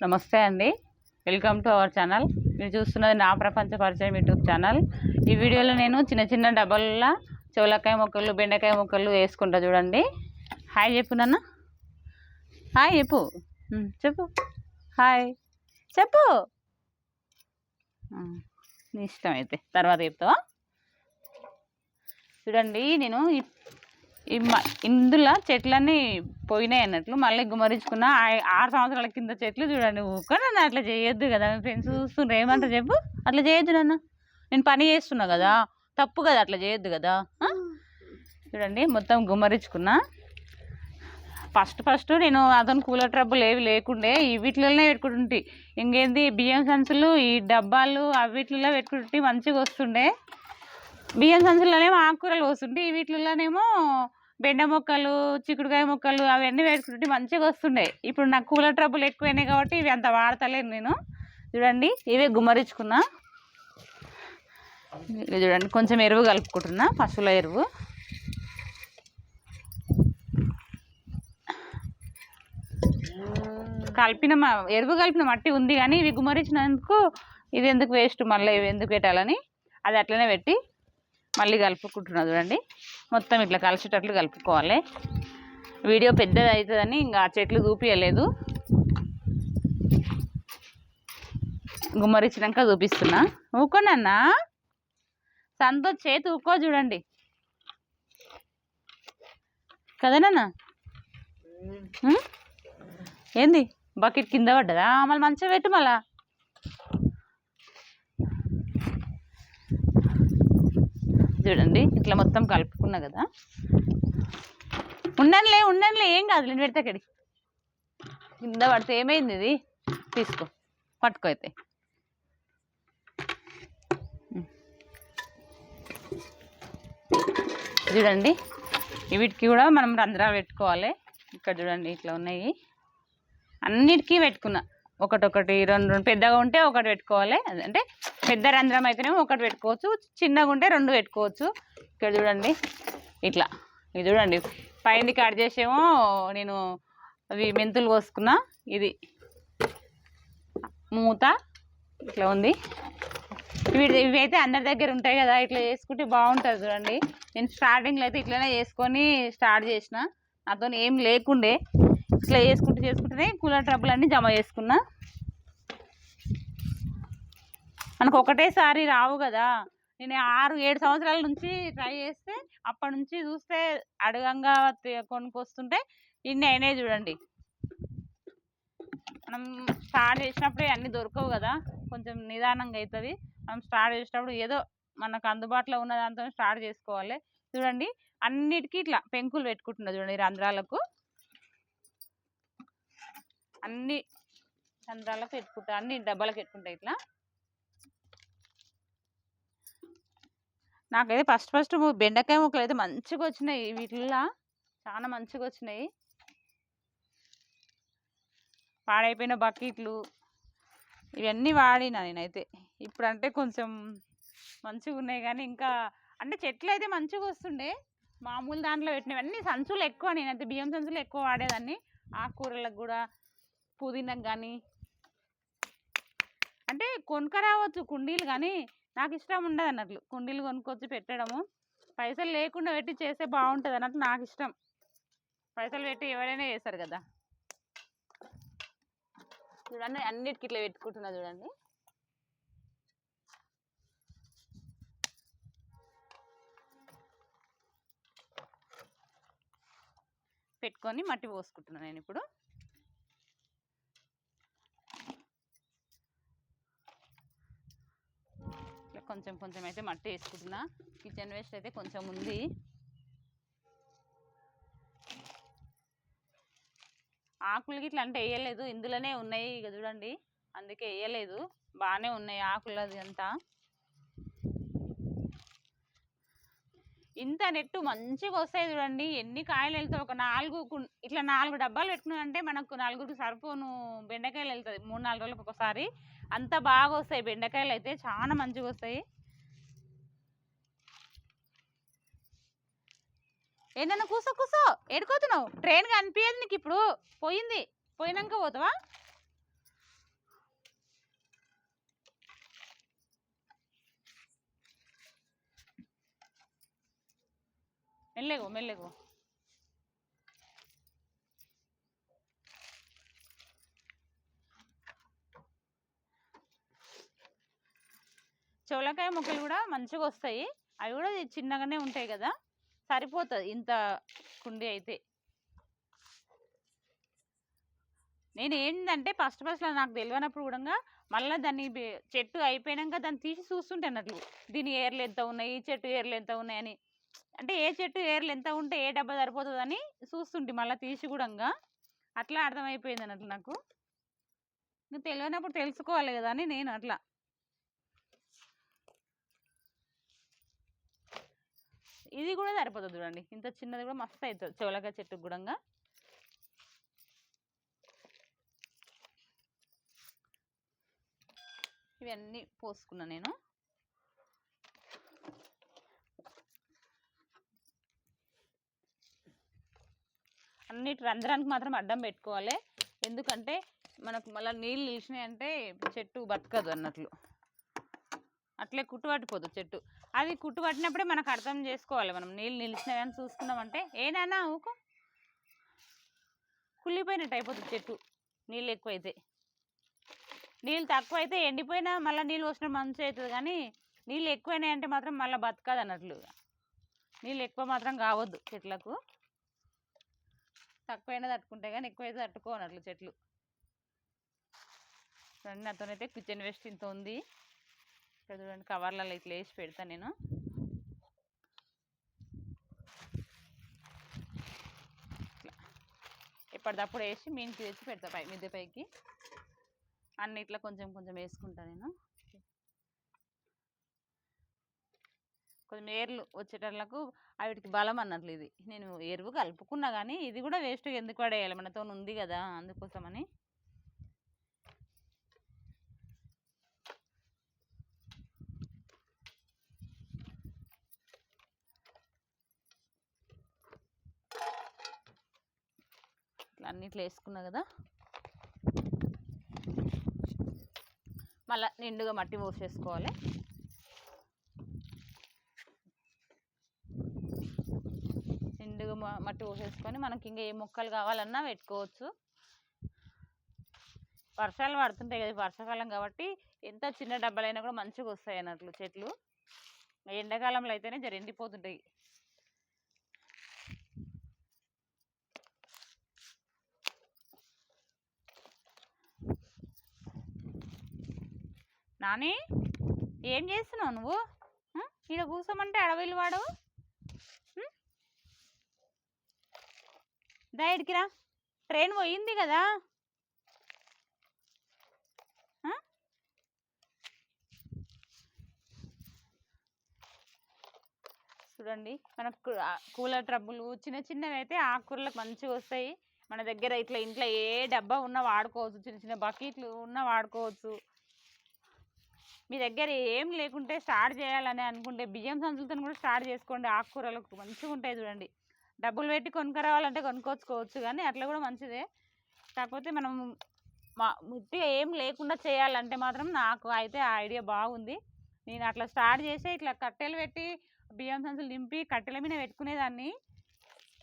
నమస్తే అండి. Welcome to our channel. మీరు చూస్తున్నది నా ప్రపంచ పరిచయం యూట్యూబ్ ఛానల్. ఈ వీడియోలో నేను చిన్న చిన్న డబ్బాల చెవులకాయ మొక్కలు బెండకాయ మొక్కలు వేసుకుంటా చూడండి. హాయ్ చెప్పు నాన్న. హాయ్ చెప్పు. చెప్పు. హాయ్. చెప్పు. నీ ఇష్టం అయితే తర్వాత చెప్తావా? చూడండి నేను ఇందులో చెట్లన్నీ పోయినాయి అన్నట్లు మళ్ళీ గుమరించుకున్న ఆరు సంవత్సరాల కింద చెట్లు చూడండి ఊక నన్ను అట్లా చేయొద్దు కదా మీ ఫ్రెండ్స్ చూస్తుండ్రు. ఏమంటారు చెప్పు? అట్లా చేయొద్దు నన్ను. నేను పని చేస్తున్నా కదా. తప్పు కదా అట్లా చేయొద్దు కదా. చూడండి మొత్తం గుమరించుకున్నా ఫస్ట్ ఫస్ట్ నేను అతను కూలర్ ట్రబ్బులు ఏవి లేకుండే ఈ వీటిలోనే పెట్టుకుంటుంటే. ఇంకేంది బియ్యం సంచులు ఈ డబ్బాలు అవిట్లలో పెట్టుకుంటే మంచిగా వస్తుండే. బియ్యం సంచులనేమో ఆకుకూరలు వస్తుంటే ఈ వీటిలోనేమో బెండ మొక్కలు చిక్కుడుకాయ మొక్కలు అవన్నీ వేసుకుంటే మంచిగా వస్తుండే. ఇప్పుడు నాకు కూలర్ ట్రబుల్ ఎక్కువైనాయి కాబట్టి ఇవి అంత వాడతలేను నేను. చూడండి ఇవే గుమ్మరించుకున్నా. చూడండి కొంచెం ఎరువు కలుపుకుంటున్నా పశువుల ఎరువు. కలిపిన ఎరువు కలిపిన మట్టి ఉంది కానీ ఇవి గుమ్మరించినందుకు ఇది ఎందుకు వేస్ట్ మళ్ళీ ఇవి ఎందుకు పెట్టాలని అది అట్లనే పెట్టి మళ్ళీ కలుపుకుంటున్నా చూడండి. మొత్తం ఇట్లా కలిసేటట్లు కలుపుకోవాలి. వీడియో పెద్దది అవుతుందని ఇంకా ఆ చెట్లు చూపించలేదు గుమ్మరించినాక చూపిస్తున్నా. ఊకోనన్నా సంతోష్ చేతి ఊకో చూడండి. కదనన్నా? ఏంది? బకెట్ కింద పడ్డదా? మళ్ళీ మంచిగా పెట్టు మళ్ళా. చూడండి. ఇట్లా మొత్తం కలుపుకున్నా కదా. ఉండనులే ఉండనులే ఏం కాదు నేను పెడితే అక్కడి కింద పడితే ఏమైంది ఇది? తీసుకో పట్టుకో అయితే. చూడండి వీటికి కూడా మనం రంధ్రాలు పెట్టుకోవాలి. ఇక్కడ చూడండి ఇట్లా ఉన్నాయి. అన్నిటికీ పెట్టుకున్నా. ఒకటొకటి రెండు రెండు పెద్దగా ఉంటే ఒకటి పెట్టుకోవాలి. అంటే పెద్ద రంధ్రం అయితేనేమో ఒకటి పెట్టుకోవచ్చు చిన్నగా ఉంటే రెండు పెట్టుకోవచ్చు. ఇక్కడ చూడండి ఇట్లా. ఇది చూడండి పైంది కట్ చేసేమో నేను అవి మెంతులు పోసుకున్నా ఇది మూత ఇట్లా ఉంది. ఇవి ఇవి అయితే అందరి దగ్గర ఉంటాయి కదా ఇట్లా చేసుకుంటే బాగుంటుంది చూడండి. నేను స్టార్టింగ్లో అయితే ఇట్లనే చేసుకొని స్టార్ట్ చేసిన. నాతో ఏం లేకుండే. ఇట్లా చేసుకుంటూ చేసుకుంటేనే కూలర్ ట్రబుల్ అన్నీ జమ చేసుకున్నా. మనకు ఒకటేసారి రావు కదా. నేను ఆరు ఏడు సంవత్సరాల నుంచి ట్రై చేస్తే అప్పటి నుంచి చూస్తే అడగంగా కొనుక్కొస్తుంటే ఇన్ని అయినాయి చూడండి. మనం స్టార్ట్ చేసినప్పుడే అన్నీ దొరకవు కదా. కొంచెం నిదానంగా అవుతుంది మనం స్టార్ట్ చేసేటప్పుడు ఏదో మనకు అందుబాటులో ఉన్న దాంతో స్టార్ట్ చేసుకోవాలి. చూడండి అన్నిటికీ ఇట్లా పెంకులు పెట్టుకుంటున్నా చూడండి రంధ్రాలకు. అన్ని రంధ్రాలకు పెట్టుకుంటా అన్ని డబ్బాలకు పెట్టుకుంటా ఇట్లా. నాకైతే ఫస్ట్ ఫస్ట్ బెండకాయ ముక్కలు అయితే మంచిగా వచ్చినాయి వీటిల్లో. చాలా మంచిగా వచ్చినాయి. పాడైపోయిన బకెట్లు ఇవన్నీ వాడినా నేనైతే. ఇప్పుడంటే కొంచెం మంచిగా ఉన్నాయి కానీ ఇంకా అంటే చెట్లు అయితే మంచిగా వస్తుండే. మామూలు దాంట్లో పెట్టినవన్నీ సంచులు ఎక్కువ నేనైతే బియ్యం సంచులు ఎక్కువ వాడేదాన్ని. ఆకుకూరలకు కూడా పుదీనాకు కానీ అంటే కొనుక రావచ్చు కుండీలు కానీ నాకు ఇష్టం ఉండదు అన్నట్లు. కుండీలు కొనుక్కొచ్చి పెట్టడము. పైసలు లేకుండా పెట్టి చేస్తే బాగుంటుంది అన్నట్టు నాకు ఇష్టం పైసలు పెట్టి ఎవరైనా చేస్తారు కదా. చూడండి అన్నిటికి ఇట్లా పెట్టుకుంటున్నా చూడండి. పెట్టుకొని మట్టి పోసుకుంటున్నాను నేను ఇప్పుడు ఇట్లా కొంచెం కొంచెం అయితే మట్టి వేసుకుంటున్నా. కిచెన్ వేస్ట్ అయితే కొంచెం ఉంది. ఆకులు గిట్లా అంటే వేయలేదు. ఇందులోనే ఉన్నాయి ఇక చూడండి. అందుకే వేయలేదు. బాగానే ఉన్నాయి ఆకులు అది అంతా. ఇంత నెట్టు మంచిగా వస్తాయి చూడండి. ఎన్ని కాయలు వెళ్తాయి. ఒక నాలుగు ఇట్లా నాలుగు డబ్బాలు పెట్టుకున్నామంటే మనకు నలుగురికి సరిపోను బెండకాయలు వెళ్తుంది మూడు నాలుగు రోజులకు ఒకసారి. అంత బాగా వస్తాయి బెండకాయలు అయితే చాలా మంచిగా వస్తాయి ఏంటన్నా కూసో కూసో. ఏడుకోతున్నావు? ట్రైన్ అనిపించదు నీకు ఇప్పుడు పోయింది. పోయినాక పోతావా? మెల్లెగో మెల్లెగో. చోలకాయ ముక్కలు కూడా మంచిగా వస్తాయి. అవి కూడా చిన్నగానే ఉంటాయి కదా. సరిపోతుంది ఇంత కుండి అయితే. నేను ఏంటంటే ఫస్ట్ ఫస్ట్లో నాకు తెలియనప్పుడు కూడా మళ్ళీ దాన్ని చెట్టు అయిపోయాక దాన్ని తీసి చూస్తుంటే అన్నట్లు దీని ఏర్లు ఎంత ఉన్నాయి? ఈ చెట్టు ఏర్లు ఎంత ఉన్నాయని అంటే ఏ చెట్టు ఏర్లు ఎంత ఉంటే ఏ డబ్బా సరిపోతుందని చూస్తుంటే మళ్ళీ తీసి కూడా అట్లా అర్థమైపోయింది అన్నట్లు నాకు. నువ్వు తెలియనప్పుడు తెలుసుకోవాలి కదా అని నేను అట్లా. ఇది కూడా సరిపోతుంది చూడండి. ఇంత చిన్నది కూడా మస్తు అవుతుంది చెవలకాయ చెట్టుకు కూడా ఇవన్నీ పోసుకున్నా నేను. అన్నిటి రంధ్రానికి మాత్రం అడ్డం పెట్టుకోవాలి. ఎందుకంటే మనకు మళ్ళీ నీళ్ళు నిలిచినాయి అంటే చెట్టు బతకదు అన్నట్లు. అట్లే కుట్టుబట్టిపోతుంది చెట్టు. అది కుట్టు పట్టినప్పుడే మనకు అర్థం చేసుకోవాలి మనం. నీళ్ళు నిలిచినాయని చూసుకున్నామంటే ఏనానా ఊకు. కుళ్ళిపోయినట్టు అయిపోతుంది చెట్టు. నీళ్ళు ఎక్కువైతే. నీళ్ళు తక్కువ అయితే ఎండిపోయినా మళ్ళీ నీళ్ళు పోసిన మంచి అవుతుంది కానీ నీళ్ళు ఎక్కువైనాయి అంటే మాత్రం మళ్ళీ బతకదు అన్నట్లు. నీళ్ళు ఎక్కువ మాత్రం కావద్దు చెట్లకు. తక్కువైనా తట్టుకుంటే కానీ ఎక్కువైతే తట్టుకోనట్లు చెట్లు. నాతోనైతే కిచెన్ వేస్ట్ ఇంత ఉంది. ఇక్కడ చూడండి కవర్లలో ఇట్లా వేసి పెడతాను నేను. ఇట్లా. ఎప్పటిదప్పుడు వేసి మీనికి తెచ్చి పెడతా పై మిద్దె పైకి. అన్ని ఇట్లా కొంచెం కొంచెం వేసుకుంటా నేను. కొంచెం ఏర్లు వచ్చేటట్లకు వాటికి బలం అన్నట్లు ఇది. నేను ఎరువు కలుపుకున్నా కానీ ఇది కూడా వేస్ట్గా ఎందుకు పడేయాలి? మనతో ఉంది కదా అందుకోసమని. ఇట్లా అన్నిట్లో వేసుకున్నా కదా. మళ్ళీ నిండుగా మట్టి పోసేసుకోవాలి. నిండుగా మట్టి పోసేసుకొని మనకి ఇంకా ఏ మొక్కలు కావాలన్నా పెట్టుకోవచ్చు. వర్షాలు పడుతుంటాయి కదా వర్షాకాలం కాబట్టి ఎంత చిన్న డబ్బాలైనా కూడా మంచిగా వస్తాయి అన్నట్లు చెట్లు. ఎండాకాలంలో అయితేనే జర ఎండిపోతుంటాయి. నాని ఏం చేస్తున్నావు నువ్వు? ఆ? ఈడ కూర్చోమంటే అడవిలు వాడవు? ఉం? రా. ట్రైన్ పోయింది కదా? చూడండి మనకు కూలర్ ట్రబ్బులు చిన్న చిన్నవి అయితే ఆకుకూరలకు మంచిగా వస్తాయి. మన దగ్గర ఇట్లా ఇంట్లో ఏ డబ్బా ఉన్నా వాడుకోవచ్చు. చిన్న చిన్న బకెట్లు ఉన్నా వాడుకోవచ్చు. మీ దగ్గర ఏం లేకుంటే స్టార్ట్ చేయాలని అనుకుంటే బియ్యం సంచులతో కూడా స్టార్ట్ చేసుకోండి. ఆకుకూరలకు మంచిగా ఉంటాయి చూడండి. డబ్బులు పెట్టి కొనుక్కరావాలంటే కొనుక్కొచ్చుకోవచ్చు కానీ అట్లా కూడా మంచిదే. కాకపోతే మనం మా ముట్టిగా ఏం లేకుండా చేయాలంటే మాత్రం నాకు అయితే ఆ ఐడియా బాగుంది. నేను అట్లా స్టార్ట్ చేసి ఇట్లా కట్టెలు పెట్టి బియ్యం సంచులు నింపి కట్టెల మీద పెట్టుకునేదాన్ని.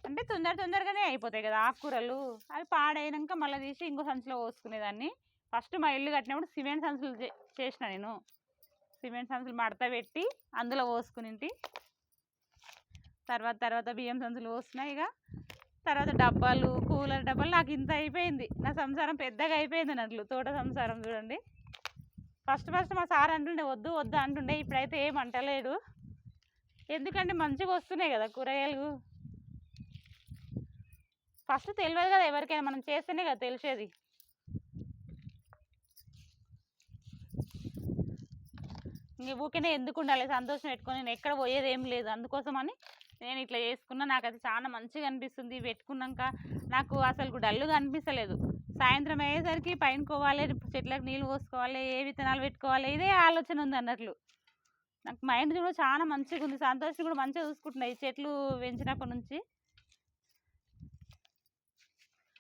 అంటే తొందర తొందరగానే అయిపోతాయి కదా ఆకుకూరలు. అవి పాడైనాక మళ్ళీ తీసి ఇంకో సంచులో పోసుకునేదాన్ని. ఫస్ట్ మా ఇల్లు కట్టినప్పుడు సిమెంట్ సంచులు చే- చేసిన నేను. సిమెంట్ సంచులు మడత పెట్టి అందులో పోసుకునింటి. తర్వాత తర్వాత బియ్యం సంచులు పోస్తున్నాయి ఇక. తర్వాత డబ్బాలు కూలర్ డబ్బాలు నాకు ఇంత అయిపోయింది. నా సంసారం పెద్దగా అయిపోయింది అన్నట్లు తోట సంసారం చూడండి. ఫస్ట్ ఫస్ట్ మా సార్ అంటుండే వద్దు వద్దు అంటుండే. ఇప్పుడైతే ఏం అంటలేడు. ఎందుకంటే మంచిగా వస్తున్నాయి కదా కూరగాయలు. ఫస్ట్ తెలియదు కదా ఎవరికైనా మనం చేస్తేనే కదా తెలిసేది. ఇంక ఎందుకు ఉండాలి సంతోషం పెట్టుకొని నేను ఎక్కడ పోయేది ఏం లేదు. అందుకోసమని నేను ఇట్లా చేసుకున్నా. నాకు అది చాలా మంచిగా అనిపిస్తుంది. పెట్టుకున్నాక నాకు అసలు డల్లుగా అనిపించలేదు సాయంత్రం అయ్యేసరికి పైన కోవాలి చెట్లకు నీళ్ళు పోసుకోవాలి ఏ విత్తనాలు పెట్టుకోవాలి ఇదే ఆలోచన ఉంది అన్నట్లు. నాకు మైండ్ కూడా చాలా మంచిగా ఉంది. సంతోషం కూడా మంచిగా చూసుకుంటున్నాయి ఈ చెట్లు పెంచినప్పటి నుంచి.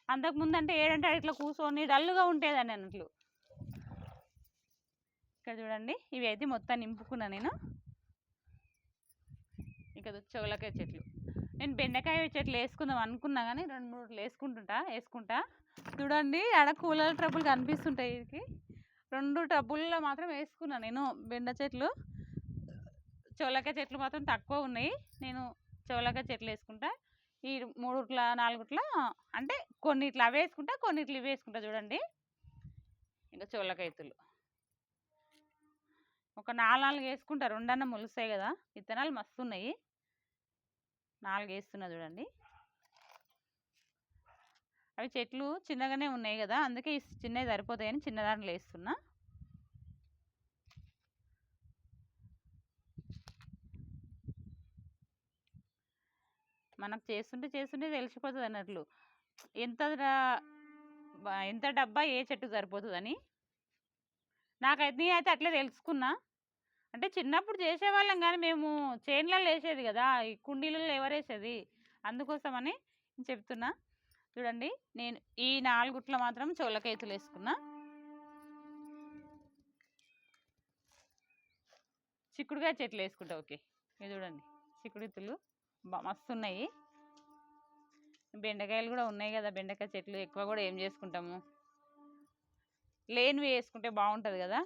అంతకు ముందు అంటే ఏడంటే ఇట్లా కూర్చొని డల్లుగా ఉండేదాన్ని అన్నట్లు. ఇక్కడ చూడండి. ఇవి అయితే మొత్తం నింపుకున్నా నేను. ఇక చెవులకాయ చెట్లు. నేను బెండకాయ చెట్లు వేసుకుందాం అనుకున్నా కానీ రెండు మూడు వేసుకుంటుంటా వేసుకుంటా. చూడండి ఆడ కూలర్ ట్రబుల్ కనిపిస్తుంటాయి వీరికి రెండు టబ్బుల్లో మాత్రం వేసుకున్నా నేను బెండ చెట్లు. చోలకాయ చెట్లు మాత్రం తక్కువ ఉన్నాయి. నేను చోలకాయ చెట్లు వేసుకుంటా. ఈ మూడుట్ల నాలుగుట్ల అంటే కొన్నిట్లు అవి వేసుకుంటా కొన్నిట్లు ఇవి వేసుకుంటా చూడండి. ఇంకా చోలకాయతులు ఒక నాలుగు నాలుగు వేసుకుంటా. రెండన్న మొలుస్తాయి కదా! విత్తనాలు మస్తు ఉన్నాయి నాలుగు వేస్తున్నా చూడండి. అవి చెట్లు చిన్నగానే ఉన్నాయి కదా! అందుకే చిన్నవి సరిపోతాయని చిన్న వేస్తున్నా. మనకు చేస్తుంటే చేస్తుంటే తెలిసిపోతుంది అన్నట్లు ఎంత ఎంత డబ్బా ఏ చెట్టు సరిపోతుందని నాకైతే అయితే అట్లే తెలుసుకున్నా. అంటే చిన్నప్పుడు చేసేవాళ్ళం కానీ మేము చేన్లలో వేసేది కదా ఈ కుండీలలో ఎవరేసేది అందుకోసమని చెప్తున్నా. చూడండి నేను ఈ నాలుగుట్లో మాత్రం చోలకైతులు వేసుకున్నా. చిక్కుడుకాయ చెట్లు వేసుకుంటా ఓకే. ఇది చూడండి చిక్కుడితులు మస్తు ఉన్నాయి బెండకాయలు కూడా ఉన్నాయి కదా బెండకాయ చెట్లు ఎక్కువ కూడా ఏం చేసుకుంటాము? లేనివి వేసుకుంటే బాగుంటుంది కదా?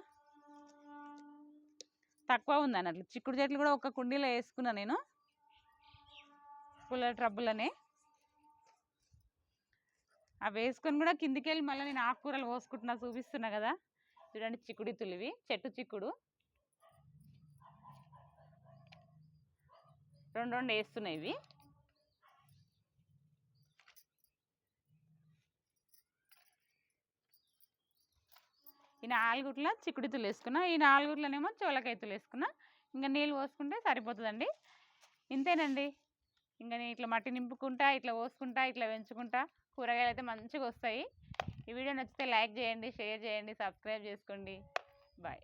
తక్కువ ఉంది అన్నట్లు చిక్కుడు చెట్లు కూడా ఒక కుండీలో వేసుకున్నా నేను. పుల్ల ట్రబ్బులనే. అవి వేసుకొని కూడా కిందికి వెళ్ళి మళ్ళీ నేను ఆకుకూరలు కోసుకుంటున్నా చూపిస్తున్నా కదా? చూడండి చిక్కుడు తులివి చెట్టు చిక్కుడు. రెండు రెండు వేస్తున్నాయి ఇవి. నాలుగుట్ల చిక్కుడుతులు వేసుకున్నా ఈ నాలుగుట్లనేమో చోలకాయతులు వేసుకున్నా ఇంకా నీళ్ళు పోసుకుంటే సరిపోతుందండి. ఇంతేనండి. ఇంకా నేను ఇట్లా మట్టి నింపుకుంటా ఇట్లా పోసుకుంటా ఇట్లా పెంచుకుంటా కూరగాయలు అయితే మంచిగా వస్తాయి ఈ వీడియో నచ్చితే లైక్ చేయండి షేర్ చేయండి సబ్స్క్రైబ్ చేసుకోండి. బాయ్.